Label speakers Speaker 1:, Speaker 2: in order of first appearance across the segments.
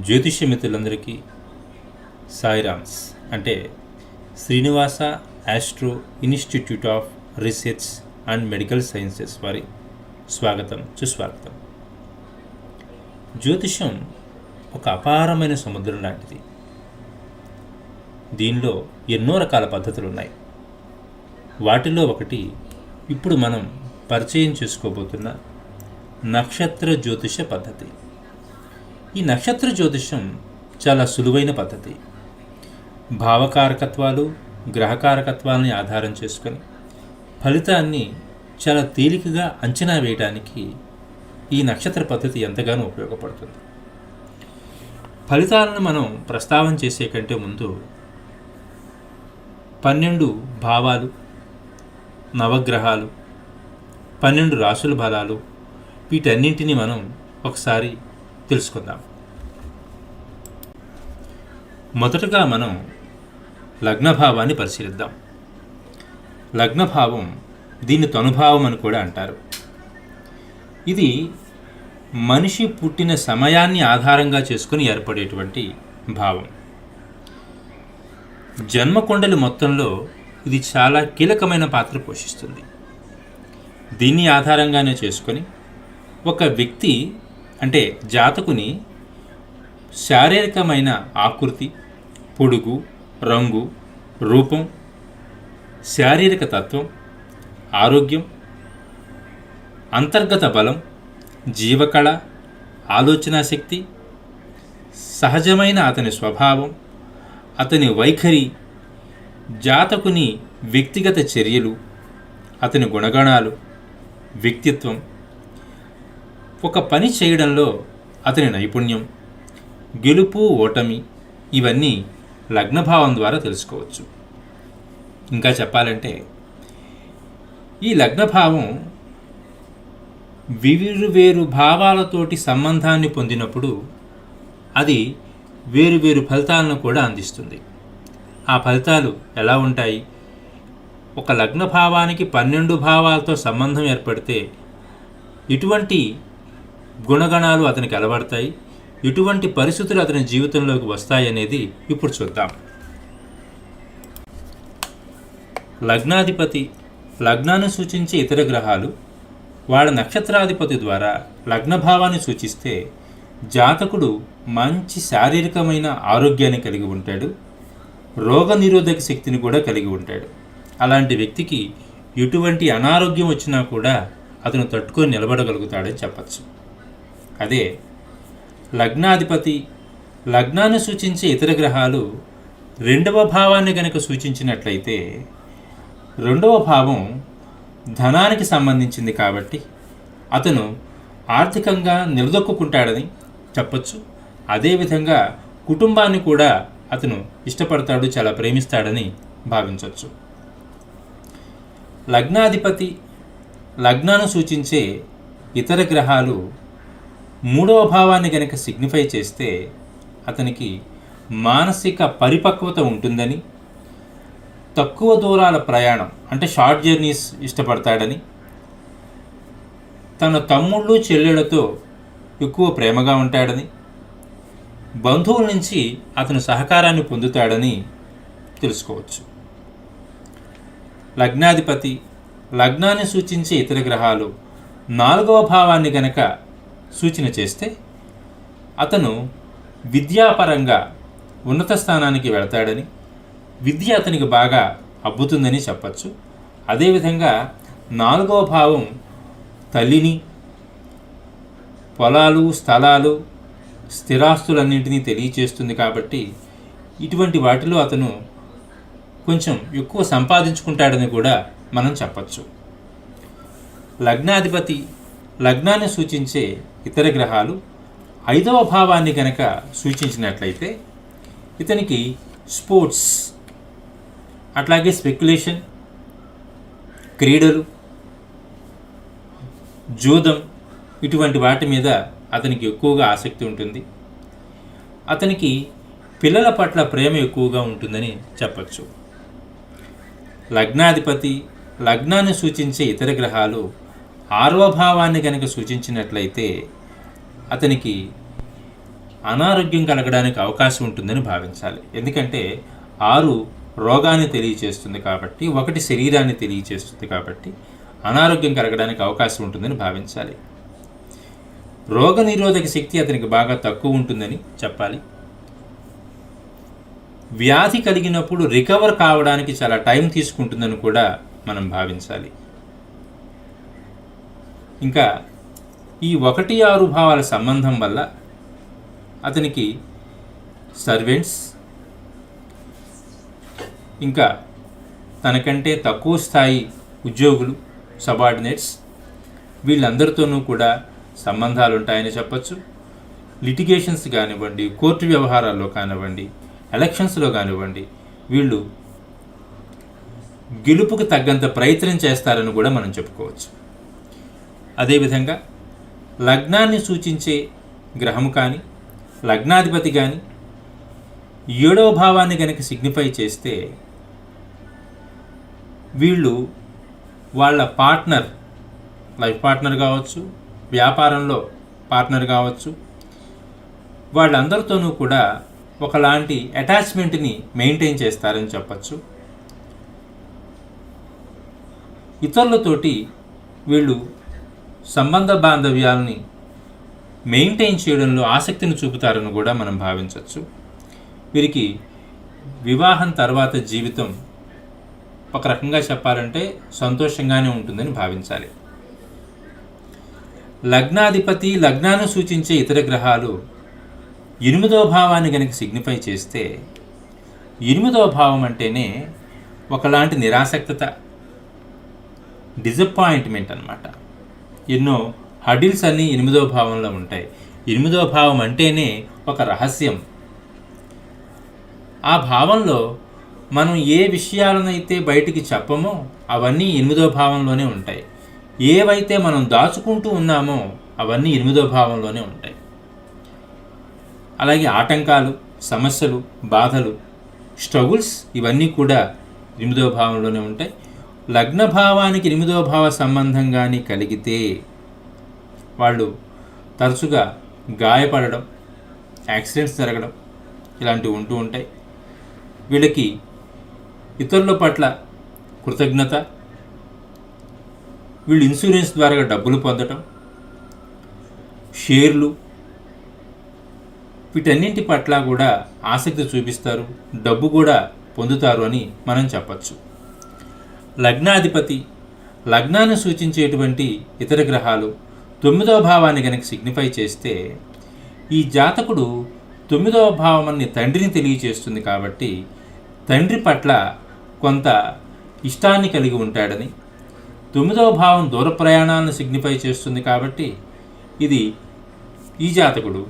Speaker 1: జ్యోతిష్య మిత్రులందరికీ సాయిరామ్స్. అంటే Srinivasa astro institute of research and medical sciences వారి స్వాగతం సుస్వాగతం. జ్యోతిషం ఒక అపారమైన సముద్రం లాంటిది. దీనిలో ఎన్నో రకాల పద్ధతులు ఉన్నాయి వాటిలో ఒకటి ఇప్పుడు మనం పరిచయం చేసుకోబోతున్న నక్షత్ర జ్యోతిష పద్ధతి. ఈ నక్షత్ర జ్యోతిషం చాలా సులువైన పద్ధతి. భావకారకత్వాలు గ్రహకారకత్వాలని ఆధారం చేసుకొని ఫలితాన్ని చాలా తేలికగా అంచనా వేయడానికి ఈ నక్షత్ర పద్ధతి ఎంతగానో ఉపయోగపడుతుంది. ఫలితాలను మనం ప్రస్తావన చేసే కంటే ముందు పన్నెండు భావాలు నవగ్రహాలు పన్నెండు రాసుల బలాలు వీటన్నింటినీ మనం ఒకసారి తెలుసుకుందాం. మొదటగా మనం లగ్నభావాన్ని పరిశీలిద్దాం. లగ్నభావం దీన్ని తనుభావం అని కూడా అంటారు. ఇది మనిషి పుట్టిన సమయాన్ని ఆధారంగా చేసుకుని ఏర్పడేటువంటి భావం. జన్మకొండలి మొత్తంలో ఇది చాలా కీలకమైన పాత్ర పోషిస్తుంది. దీన్ని ఆధారంగానే చేసుకొని ఒక వ్యక్తి అంటే జాతకుని శారీరకమైన ఆకృతి పొడుగు రంగు రూపం శారీరక తత్వం ఆరోగ్యం అంతర్గత బలం జీవకళ ఆలోచనా శక్తి సహజమైన అతని స్వభావం అతని వైఖరి జాతకుని వ్యక్తిగత చర్యలు అతని గుణగణాలు వ్యక్తిత్వం. ఒక పని చేయడంలో అతని నైపుణ్యం గెలుపు ఓటమి ఇవన్నీ లగ్నభావం ద్వారా తెలుసుకోవచ్చు. ఇంకా చెప్పాలంటే ఈ లగ్నభావం వివిరు వేరు భావాలతోటి సంబంధాన్ని పొందినప్పుడు అది వేరు వేరు ఫలితాలను కూడా అందిస్తుంది. ఆ ఫలితాలు ఎలా ఉంటాయి? ఒక లగ్న భావానికి పన్నెండు భావాలతో సంబంధం ఏర్పడితే ఇటువంటి గుణగణాలు అతనికి అలవడతాయి. ఎటువంటి పరిస్థితులు అతని జీవితంలోకి వస్తాయనేది ఇప్పుడు చూద్దాం. లగ్నాధిపతి లగ్నాన్ని సూచించే ఇతర గ్రహాలు వాళ్ళ నక్షత్రాధిపతి ద్వారా లగ్నభావాన్ని సూచిస్తే జాతకుడు మంచి శారీరకమైన ఆరోగ్యాన్ని కలిగి ఉంటాడు రోగ నిరోధక శక్తిని కూడా కలిగి ఉంటాడు. అలాంటి వ్యక్తికి ఎటువంటి అనారోగ్యం వచ్చినా కూడా అతను తట్టుకొని నిలబడగలుగుతాడని చెప్పచ్చు. అదే లగ్నాధిపతి. లగ్నాన్ని సూచించే ఇతర గ్రహాలు రెండవ భావాన్ని గనక సూచించినట్లయితే రెండవ భావం ధనానికి సంబంధించింది కాబట్టి అతను ఆర్థికంగా నిలదొక్కుంటాడని చెప్పచ్చు. అదేవిధంగా కుటుంబాన్ని కూడా అతను ఇష్టపడతాడు చాలా ప్రేమిస్తాడని భావించవచ్చు లగ్నాధిపతి లగ్నాన్ని సూచించే ఇతర గ్రహాలు మూడవ భావాన్ని గనక సిగ్నిఫై చేస్తే అతనికి మానసిక పరిపక్వత ఉంటుందని తక్కువ దూరాల ప్రయాణం అంటే షార్ట్ జర్నీస్ ఇష్టపడతాడని తన తమ్ముళ్ళు చెల్లెళ్ళతో ఎక్కువ ప్రేమగా ఉంటాడని బంధువుల నుంచి అతను సహకారాన్ని పొందుతాడని తెలుసుకోవచ్చు. లగ్నాధిపతి లగ్నాన్ని సూచించే ఇతర గ్రహాలు నాలుగవ భావాన్ని గనక సూచన చేస్తే అతను విద్యాపరంగా ఉన్నత స్థానానికి వెళతాడని విద్య అతనికి బాగా అబ్బుతుందని చెప్పచ్చు. అదేవిధంగా నాలుగవ భావం తల్లిని పొలాలు స్థలాలు స్థిరాస్తులన్నింటినీ తెలియచేస్తుంది కాబట్టి ఇటువంటి వాటిలో అతను కొంచెం ఎక్కువ సంపాదించుకుంటాడని కూడా మనం చెప్పచ్చు. లగ్నాధిపతి లగ్నాన్ని సూచించే ఇతర గ్రహాలు ఐదవ భావాన్ని గనక సూచించినట్లయితే ఇతనికి స్పోర్ట్స్ అట్లాగే స్పెక్యులేషన్ క్రీడలు జూదం ఇటువంటి వాటి మీద అతనికి ఎక్కువగా ఆసక్తి ఉంటుంది. అతనికి పిల్లల పట్ల ప్రేమ ఎక్కువగా ఉంటుందని చెప్పచ్చు. లగ్నాధిపతి లగ్నాన్ని సూచించే ఇతర గ్రహాలు ఆరవ భావాన్ని కనుక సూచించినట్లయితే అతనికి అనారోగ్యం కలగడానికి అవకాశం ఉంటుందని భావించాలి. ఎందుకంటే ఆరు రోగాన్ని తెలియచేస్తుంది కాబట్టి ఒకటి శరీరాన్ని తెలియచేస్తుంది కాబట్టి అనారోగ్యం కలగడానికి అవకాశం ఉంటుందని భావించాలి. రోగ నిరోధక శక్తి అతనికి బాగా తక్కువ ఉంటుందని చెప్పాలి. వ్యాధి కలిగినప్పుడు రికవర్ కావడానికి చాలా టైం తీసుకుంటుందని కూడా మనం భావించాలి. ఇంకా ఈ ఒకటి ఆరు భావాల సంబంధం వల్ల అతనికి సర్వెంట్స్ ఇంకా తనకంటే తక్కువ స్థాయి ఉద్యోగులు సబార్డినేట్స్ వీళ్ళందరితోనూ కూడా సంబంధాలు ఉంటాయని చెప్పచ్చు. లిటిగేషన్స్ కానివ్వండి కోర్టు వ్యవహారాల్లో కానివ్వండి ఎలక్షన్స్లో కానివ్వండి వీళ్ళు గెలుపుకు తగ్గంత ప్రయత్నం చేస్తారని కూడా మనం చెప్పుకోవచ్చు. అదేవిధంగా లగ్నాన్ని సూచించే గ్రహం కానీ లగ్నాధిపతి కానీ ఏడవ భావాన్ని కనుక సిగ్నిఫై చేస్తే వీళ్ళు వాళ్ళ పార్ట్నర్ లైఫ్ పార్ట్నర్ కావచ్చు వ్యాపారంలో పార్ట్నర్ కావచ్చు వాళ్ళందరితోనూ కూడా ఒకలాంటి అటాచ్మెంట్ని మెయింటైన్ చేస్తారని చెప్పచ్చు. ఇతరులతోటి వీళ్ళు సంబంధ బాంధవ్యాలని మెయింటైన్ చేయడంలో ఆసక్తిని చూపుతారని కూడా మనం భావించవచ్చు వీరికి వివాహం తర్వాత జీవితం ఒక రకంగా చెప్పాలంటే సంతోషంగానే ఉంటుందని భావించాలి. లగ్నాధిపతి లగ్నాన్ని సూచించే ఇతర గ్రహాలు ఎనిమిదో భావాన్ని కనుక సిగ్నిఫై చేస్తే ఎనిమిదో భావం అంటేనే ఒకలాంటి నిరాసక్తత డిజపాయింట్మెంట్ అన్నమాట. ఎన్నో హడిల్స్ అన్నీ ఎనిమిదో భావంలో ఉంటాయి. ఎనిమిదో భావం అంటేనే ఒక రహస్యం. ఆ భావంలో మనం ఏ విషయాలనైతే బయటికి చెప్పమో అవన్నీ ఎనిమిదో భావంలోనే ఉంటాయి. ఏవైతే మనం దాచుకుంటూ ఉన్నామో అవన్నీ ఎనిమిదో భావంలోనే ఉంటాయి. అలాగే ఆటంకాలు సమస్యలు బాధలు స్ట్రగుల్స్ ఇవన్నీ కూడా ఎనిమిదో భావంలోనే ఉంటాయి. లగ్న భావానికి ఎనిమిదో భావ సంబంధం కానీ కలిగితే వాళ్ళు తరచుగా గాయపడడం యాక్సిడెంట్స్ జరగడం ఇలాంటివి ఉంటూ ఉంటాయి. వీళ్ళకి ఇతరుల పట్ల కృతజ్ఞత వీళ్ళు ఇన్సూరెన్స్ ద్వారా డబ్బులు పొందటం షేర్లు వీటన్నింటి పట్ల కూడా ఆసక్తి చూపిస్తారు డబ్బు కూడా పొందుతారు అని మనం చెప్పచ్చు. లగ్నాధిపతి. లగ్నాన్ని సూచించేటువంటి ఇతర గ్రహాలు తొమ్మిదవ భావాన్ని కనుక సిగ్నిఫై చేస్తే ఈ జాతకుడు తొమ్మిదవ భావం అని తండ్రిని తెలియచేస్తుంది కాబట్టి తండ్రి పట్ల కొంత ఇష్టాన్ని కలిగి ఉంటాడని తొమ్మిదవ భావం దూర ప్రయాణాలను సిగ్నిఫై చేస్తుంది కాబట్టి ఇది ఈ జాతకుడు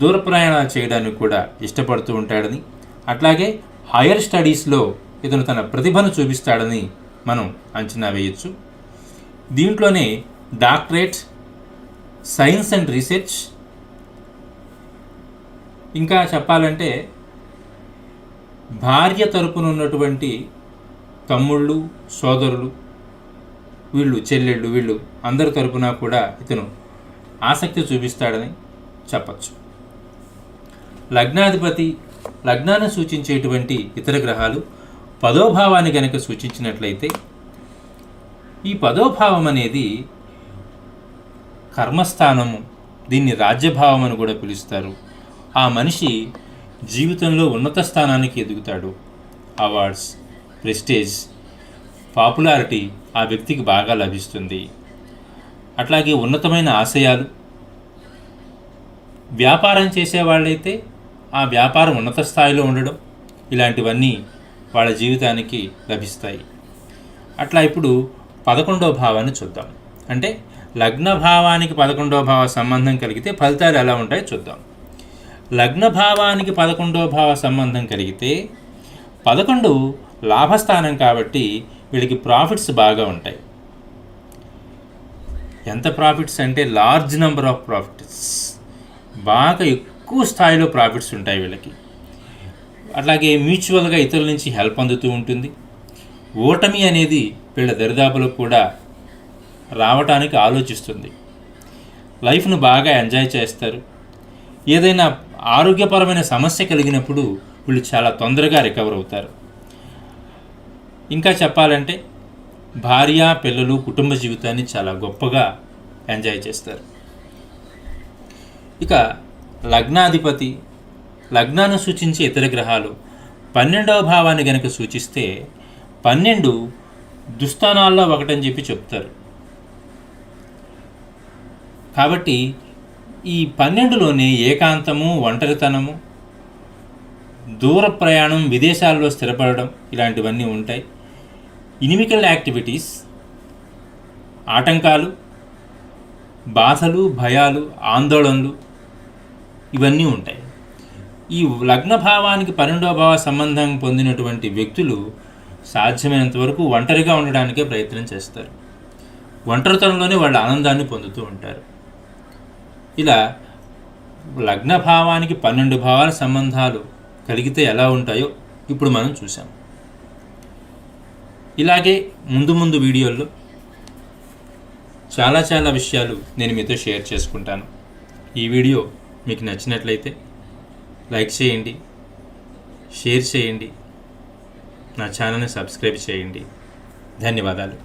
Speaker 1: దూర ప్రయాణాలు చేయడానికి కూడా ఇష్టపడుతూ ఉంటాడని అట్లాగే హైయర్ స్టడీస్లో ఇతను తన ప్రతిభను చూపిస్తాడని మనం అంచనా వేయొచ్చు. దీంట్లోనే డాక్టరేట్ సైన్స్ అండ్ రీసెర్చ్ ఇంకా చెప్పాలంటే భార్య తరపున ఉన్నటువంటి తమ్ముళ్ళు సోదరులు వీళ్ళు చెల్లెళ్ళు వీళ్ళు అందరి తరపున కూడా ఇతను ఆసక్తి చూపిస్తాడని చెప్పచ్చు. లగ్నాధిపతి లగ్నాన్ని సూచించేటువంటి ఇతర గ్రహాలు పదోభావాన్ని కనుక సూచించినట్లయితే ఈ పదోభావం అనేది కర్మస్థానము దీన్ని రాజ్యభావం అని కూడా పిలుస్తారు. ఆ మనిషి జీవితంలో ఉన్నత స్థానానికి ఎదుగుతాడు. అవార్డ్స్ ప్రెస్టేజ్ పాపులారిటీ ఆ వ్యక్తికి బాగా లభిస్తుంది. అట్లాగే ఉన్నతమైన ఆశయాలు వ్యాపారం చేసేవాళ్ళైతే ఆ వ్యాపారం ఉన్నత స్థాయిలో ఉండడం ఇలాంటివన్నీ వాళ్ళ జీవితానికి లభిస్తాయి. అట్లా ఇప్పుడు పదకొండవ భావాన్ని చూద్దాం. అంటే లగ్న భావానికి పదకొండవ భావ సంబంధం కలిగితే ఫలితాలు ఎలా ఉంటాయో చూద్దాం. లగ్న భావానికి పదకొండవ భావ సంబంధం కలిగితే పదకొండు లాభస్థానం కాబట్టి వీళ్ళకి ప్రాఫిట్స్ బాగా ఉంటాయి. ఎంత ప్రాఫిట్స్ అంటే లార్జ్ నెంబర్ ఆఫ్ ప్రాఫిట్స్. బాగా ఎక్కువ స్థాయిలో ప్రాఫిట్స్ ఉంటాయి వీళ్ళకి. అట్లాగే మ్యూచువల్గా ఇతరుల నుంచి హెల్ప్ అందుతూ ఉంటుంది. ఓటమి అనేది వీళ్ళ దరిదాపులకు కూడా రావటానికి ఆలోచిస్తుంది. లైఫ్ను బాగా ఎంజాయ్ చేస్తారు. ఏదైనా ఆరోగ్యపరమైన సమస్య కలిగినప్పుడు వీళ్ళు చాలా తొందరగా రికవర్ అవుతారు. ఇంకా చెప్పాలంటే భార్య పిల్లలు కుటుంబ జీవితాన్ని చాలా గొప్పగా ఎంజాయ్ చేస్తారు. ఇక లగ్నాధిపతి లగ్నాన్ని సూచించే ఇతర గ్రహాలు. పన్నెండవ భావాన్ని గనక సూచిస్తే పన్నెండు దుస్థానాల్లో ఒకటని చెప్పి చెప్తారు. కాబట్టి ఈ పన్నెండులోనే ఏకాంతము ఒంటరితనము దూర ప్రయాణం విదేశాల్లో స్థిరపడడం ఇలాంటివన్నీ ఉంటాయి. ఇనిమికల్ యాక్టివిటీస్ ఆటంకాలు బాధలు భయాలు ఆందోళనలు ఇవన్నీ ఉంటాయి. ఈ లగ్న భావానికి పన్నెండవ భావ సంబంధం పొందినటువంటి వ్యక్తులు సాధ్యమైనంత వరకు ఒంటరిగా ఉండడానికే ప్రయత్నం చేస్తారు. ఒంటరితనంలోనే వాళ్ళ ఆనందాన్ని పొందుతూ ఉంటారు. ఇలా లగ్న భావానికి పన్నెండు భావాల సంబంధాలు కలిగితే ఎలా ఉంటాయో ఇప్పుడు మనం చూసాం ఇలాగే ముందు ముందు వీడియోల్లో చాలా చాలా విషయాలు నేను మీతో షేర్ చేసుకుంటాను. ఈ వీడియో మీకు నచ్చినట్లయితే లైక్ చేయండి షేర్ చేయండి నా ఛానల్ని సబ్స్క్రైబ్ చేయండి. ధన్యవాదాలు.